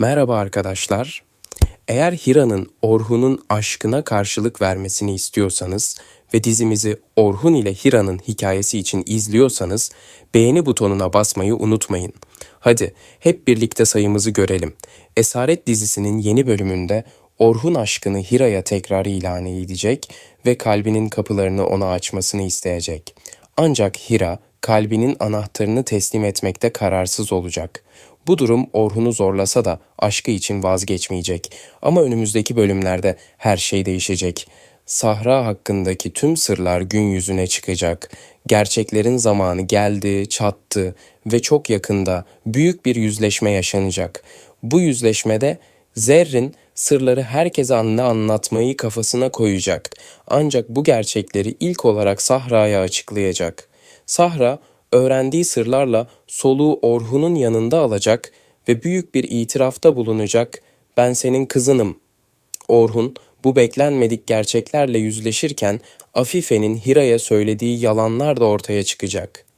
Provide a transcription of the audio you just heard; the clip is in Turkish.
Merhaba arkadaşlar. Eğer Hira'nın Orhun'un aşkına karşılık vermesini istiyorsanız ve dizimizi Orhun ile Hira'nın hikayesi için izliyorsanız beğeni butonuna basmayı unutmayın. Hadi hep birlikte sayımızı görelim. Esaret dizisinin yeni bölümünde Orhun aşkını Hira'ya tekrar ilan edecek ve kalbinin kapılarını ona açmasını isteyecek. Ancak Hira kalbinin anahtarını teslim etmekte kararsız olacak. Bu durum Orhun'u zorlasa da aşkı için vazgeçmeyecek. Ama önümüzdeki bölümlerde her şey değişecek. Sahra hakkındaki tüm sırlar gün yüzüne çıkacak. Gerçeklerin zamanı geldi, çattı ve çok yakında büyük bir yüzleşme yaşanacak. Bu yüzleşmede Zerrin sırları herkese anla anlatmayı kafasına koyacak. Ancak bu gerçekleri ilk olarak Sahra'ya açıklayacak. Sahra öğrendiği sırlarla soluğu Orhun'un yanında alacak ve büyük bir itirafta bulunacak. Ben senin kızınım. Orhun bu beklenmedik gerçeklerle yüzleşirken Afife'nin Hira'ya söylediği yalanlar da ortaya çıkacak.